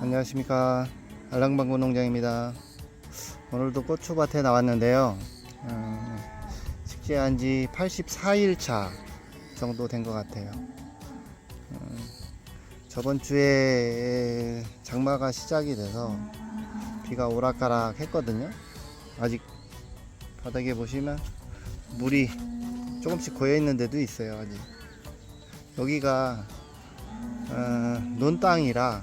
안녕하십니까. 알랑방구 농장입니다. 오늘도 고추밭에 나왔는데요. 어, 식재한 지 84일차 정도 된 것 같아요. 어, 저번 주에 장마가 시작이 돼서 비가 오락가락 했거든요. 아직 바닥에 보시면 물이 조금씩 고여 있는 데도 있어요 아직. 여기가 어, 논 땅이라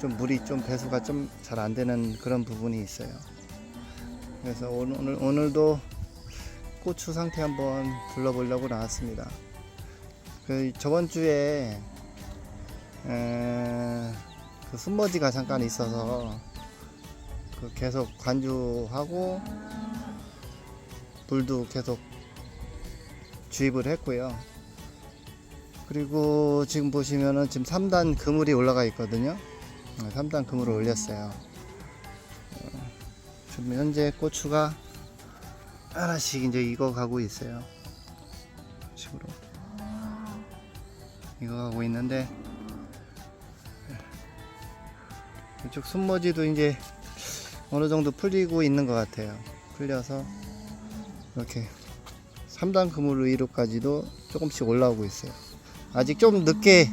좀 물이 좀 배수가 좀 잘 안 되는 그런 부분이 있어요. 그래서 오늘, 오늘 오늘도 고추 상태 한번 둘러보려고 나왔습니다. 그 저번 주에 에, 그 순머지가 잠깐 있어서 그 계속 관주하고 물도 계속 주입을 했고요. 그리고 지금 보시면은 지금 3단 그물이 올라가 있거든요. 3단 금으로 올렸어요. 어, 지금 현재 고추가 하나씩 이제 익어가고 있어요. 식으로 익어가고 있는데 이쪽 순머지도 이제 어느 정도 풀리고 있는 것 같아요. 풀려서 이렇게 3단 그물 위로까지도 조금씩 올라오고 있어요. 아직 좀 늦게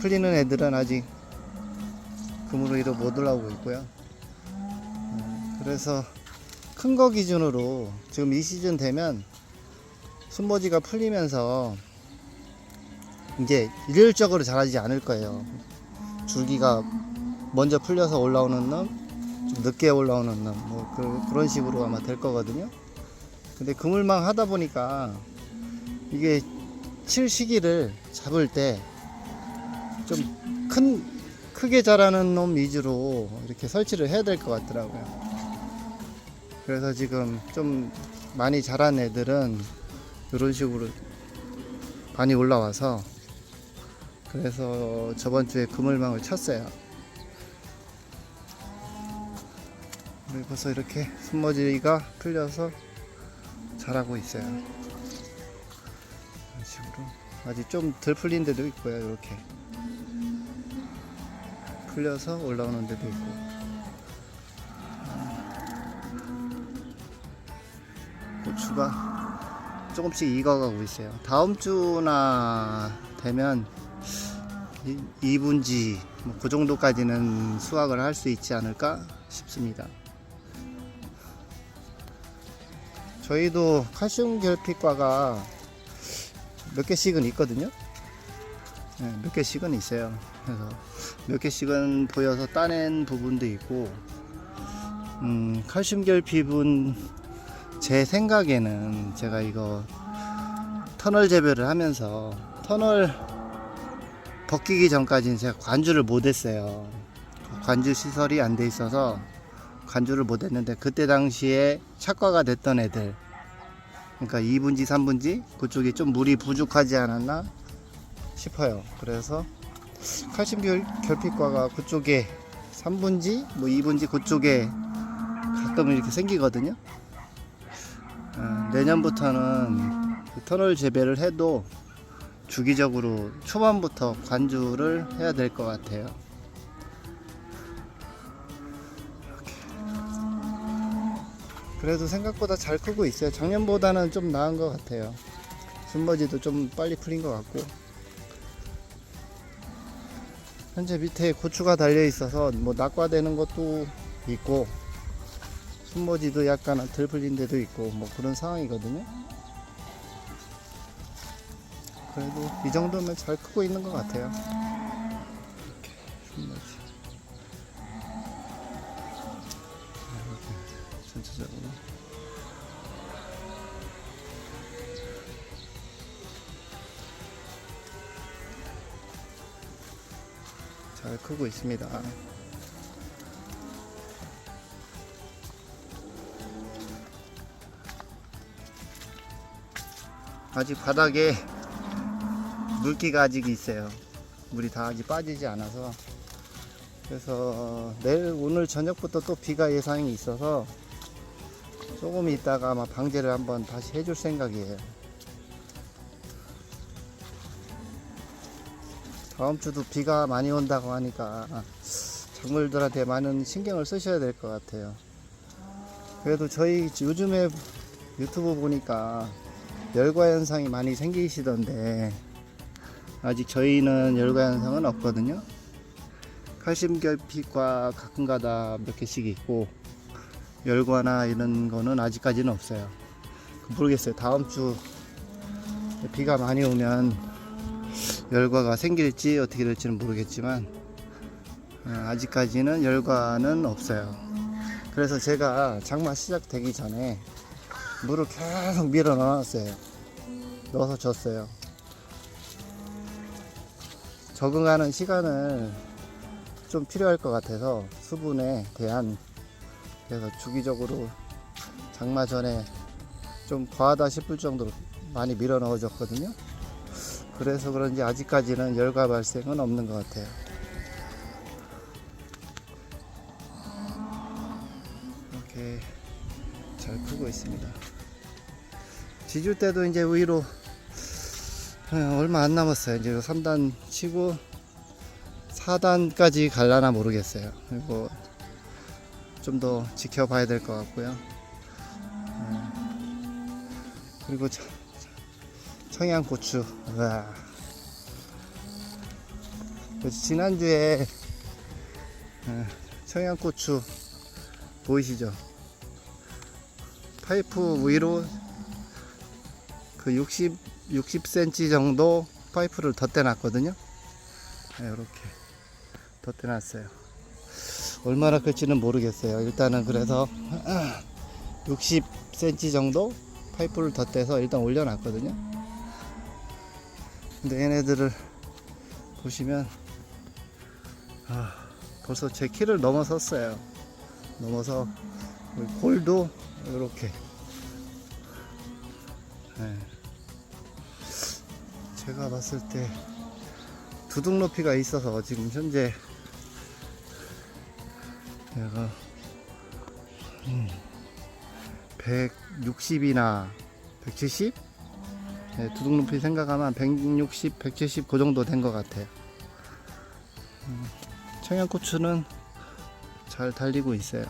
풀리는 애들은 아직 금으로 위로 못 올라오고 있고요. 음, 그래서 큰 거 기준으로 지금 이 시즌 되면 순머지가 풀리면서 이제 일률적으로 자라지 않을 거예요. 줄기가 먼저 풀려서 올라오는 놈, 좀 늦게 올라오는 놈, 뭐 그, 그런 식으로 아마 될 거거든요. 근데 그물망 하다 보니까 이게 칠 시기를 잡을 때 좀큰 크게 자라는 놈 위주로 이렇게 설치를 해야 될 것 같더라고요. 그래서 지금 좀 많이 자란 애들은 이런 식으로 많이 올라와서 그래서 저번 주에 그물망을 쳤어요. 벌써 이렇게 순머지가 풀려서 자라고 있어요. 이런 식으로 아직 좀 덜 풀린 데도 있고요. 이렇게. 풀려서 올라오는 데도 있고. 고추가 조금씩 익어가고 있어요. 다음 주나 되면 2분지 그 정도까지는 수확을 할 수 있지 않을까 싶습니다. 저희도 칼슘 결핍과가 몇 개씩은 있거든요. 네, 몇 개씩은 있어요 그래서 몇 개씩은 보여서 따낸 부분도 있고 음, 칼슘 결핍은 제 생각에는 제가 이거 터널 재배를 하면서 터널 벗기기 전까지는 제가 관주를 못했어요. 관주 시설이 안 돼 있어서 관주를 못했는데 그때 당시에 착과가 됐던 애들 그러니까 2분지 3분지 그쪽이 좀 물이 부족하지 않았나 싶어요. 그래서 칼슘 결, 결핍과가 그쪽에 3분지 뭐 2분지 그쪽에 가끔 이렇게 생기거든요. 어, 내년부터는 그 터널 재배를 해도 주기적으로 초반부터 관주를 해야 될 것 같아요. 그래도 생각보다 잘 크고 있어요. 작년보다는 좀 나은 것 같아요. 순머지도 좀 빨리 풀린 것 같고 현재 밑에 고추가 달려 있어서 뭐 낙과되는 것도 있고 순머지도 약간 덜 풀린 데도 있고 뭐 그런 상황이거든요. 그래도 이 정도면 잘 크고 있는 것 같아요 크고 있습니다. 아직 바닥에 물기가 아직 있어요. 물이 다 아직 빠지지 않아서 그래서 내일 오늘 저녁부터 또 비가 예상이 있어서 조금 있다가 아마 방제를 한번 다시 해줄 생각이에요. 다음 주도 비가 많이 온다고 하니까 작물들한테 많은 신경을 쓰셔야 될 것 같아요. 그래도 저희 요즘에 유튜브 보니까 열과 현상이 많이 생기시던데 아직 저희는 열과 현상은 없거든요. 칼슘 결핍과 가끔가다 몇 개씩 있고 열과나 이런 거는 아직까지는 없어요. 모르겠어요. 다음 주 비가 많이 오면 열과가 생길지 어떻게 될지는 모르겠지만 어, 아직까지는 열과는 없어요. 그래서 제가 장마 시작되기 전에 물을 계속 밀어 넣었어요. 넣어서 줬어요. 적응하는 시간을 좀 필요할 것 같아서 수분에 대한 그래서 주기적으로 장마 전에 좀 과하다 싶을 정도로 많이 밀어 넣어줬거든요. 그래서 그런지 아직까지는 열과 발생은 없는 것 같아요. 이렇게 잘 크고 있습니다. 지줄 때도 이제 위로 어, 얼마 안 남았어요. 이제 3단 치고 4단까지 갈라나 모르겠어요. 그리고 좀 더 지켜봐야 될 것 같고요. 어, 그리고 저- 청양고추. 와. 그 지난주에 어, 청양고추 보이시죠? 파이프 위로 그 60, 60cm 정도 파이프를 덧대놨거든요. 네, 이렇게 덧대놨어요. 얼마나 클지는 모르겠어요. 일단은 그래서 60cm 정도 파이프를 덧대서 일단 올려놨거든요. 근데 얘네들을 보시면 아, 벌써 제 키를 넘어섰어요. 넘어서 골도 이렇게 네. 제가 봤을 때 두둑 높이가 있어서 지금 현재 내가 음, 160이나 170 네, 두둑 높이 생각하면 160, 170 그 정도 된 것 같아요. 음, 청양고추는 잘 달리고 있어요.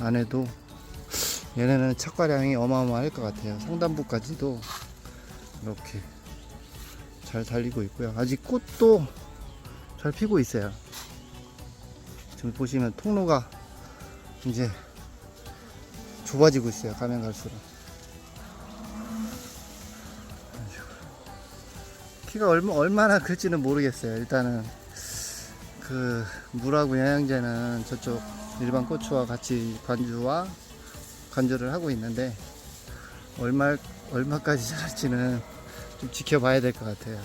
안에도 얘네는 착과량이 어마어마할 것 같아요. 상단부까지도 이렇게 잘 달리고 있고요. 아직 꽃도 잘 피고 있어요. 지금 보시면 통로가 이제 좁아지고 있어요. 가면 갈수록. 키가 얼마, 얼마나 클지는 모르겠어요. 일단은 그 물하고 영양제는 저쪽 일반 고추와 같이 관주와 관주를 하고 있는데 얼마 얼마까지 자랄지는 좀 지켜봐야 될 것 같아요.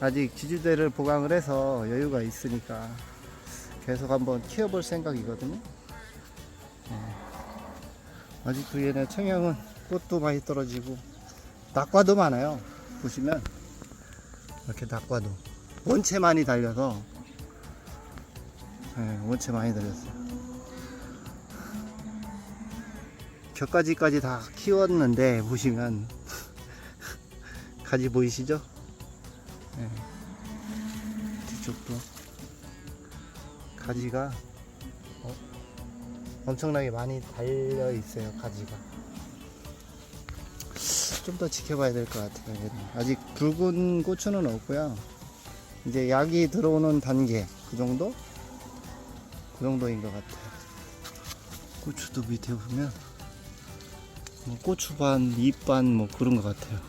아직 지주대를 보강을 해서 여유가 있으니까 계속 한번 키워볼 생각이거든요. 네. 아직도 얘네 청양은 꽃도 많이 떨어지고 낙과도 많아요. 보시면 이렇게 낙과도 원체 많이 달려서 네, 원체 많이 달렸어요. 격가지까지 다 키웠는데 보시면 가지 보이시죠? 네. 뒤쪽도 가지가 어, 엄청나게 많이 달려 있어요. 가지가 좀 더 지켜봐야 될 것 같아요. 아직 붉은 고추는 없고요. 이제 약이 들어오는 단계 그 정도 그 정도인 것 같아요. 고추도 밑에 보면 뭐 고추 반, 잎 반 뭐 그런 것 같아요.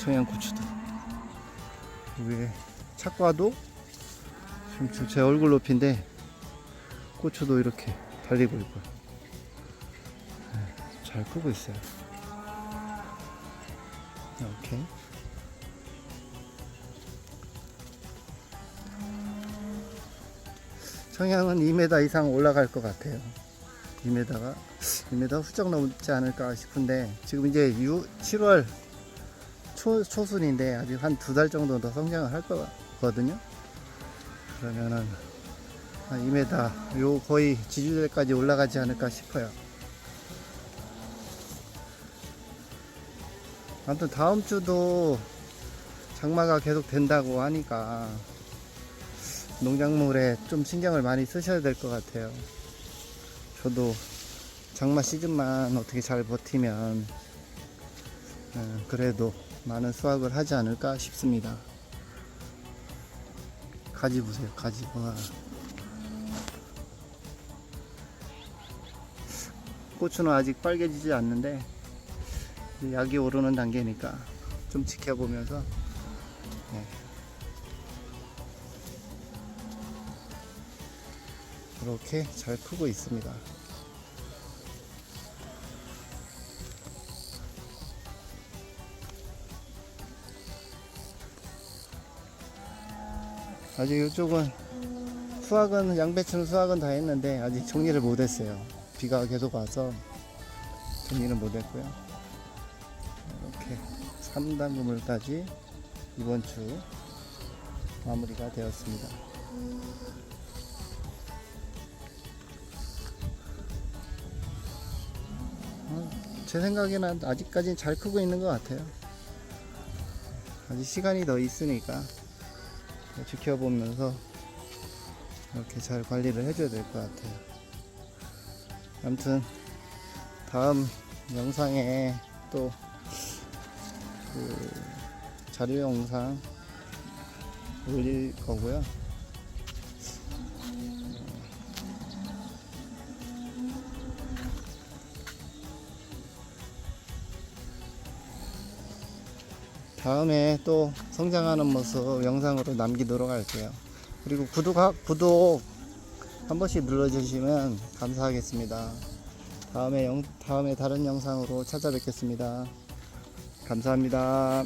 청양 고추도. 위에 착과도 지금 저제 얼굴 높이인데 고추도 이렇게 달리고 있고 네, 잘 크고 있어요. 이렇게. 청양은 2m 이상 올라갈 것 같아요. 2m가 2m 훌쩍 넘지 않을까 싶은데 지금 이제 6, 7월 초, 초순인데 아직 한 두 달 정도 더 성장을 할 거거든요. 그러면은 한 2m 요 거의 지주대까지 올라가지 않을까 싶어요. 아무튼 다음 주도 장마가 계속 된다고 하니까 농작물에 좀 신경을 많이 쓰셔야 될 것 같아요. 저도 장마 시즌만 어떻게 잘 버티면 어, 그래도 많은 수확을 하지 않을까 싶습니다. 가지 보세요, 가지. 와. 고추는 아직 빨개지지 않는데 약이 오르는 단계니까 좀 지켜보면서 네. 이렇게 잘 크고 있습니다. 아직 이쪽은 수확은 양배추는 수확은 다 했는데 아직 정리를 못했어요. 비가 계속 와서 정리는 못했고요. 이렇게 3단 그물까지 이번 주 마무리가 되었습니다. 어, 제 생각에는 아직까지는 잘 크고 있는 것 같아요. 아직 시간이 더 있으니까 지켜보면서 이렇게 잘 관리를 해줘야 될 것 같아요. 아무튼 다음 영상에 또 그 자료 영상 올릴 거고요. 다음에 또 성장하는 모습 영상으로 남기도록 할게요. 그리고 구독, 구독 한 번씩 눌러주시면 감사하겠습니다. 다음에 영, 다음에 다른 영상으로 찾아뵙겠습니다. 감사합니다.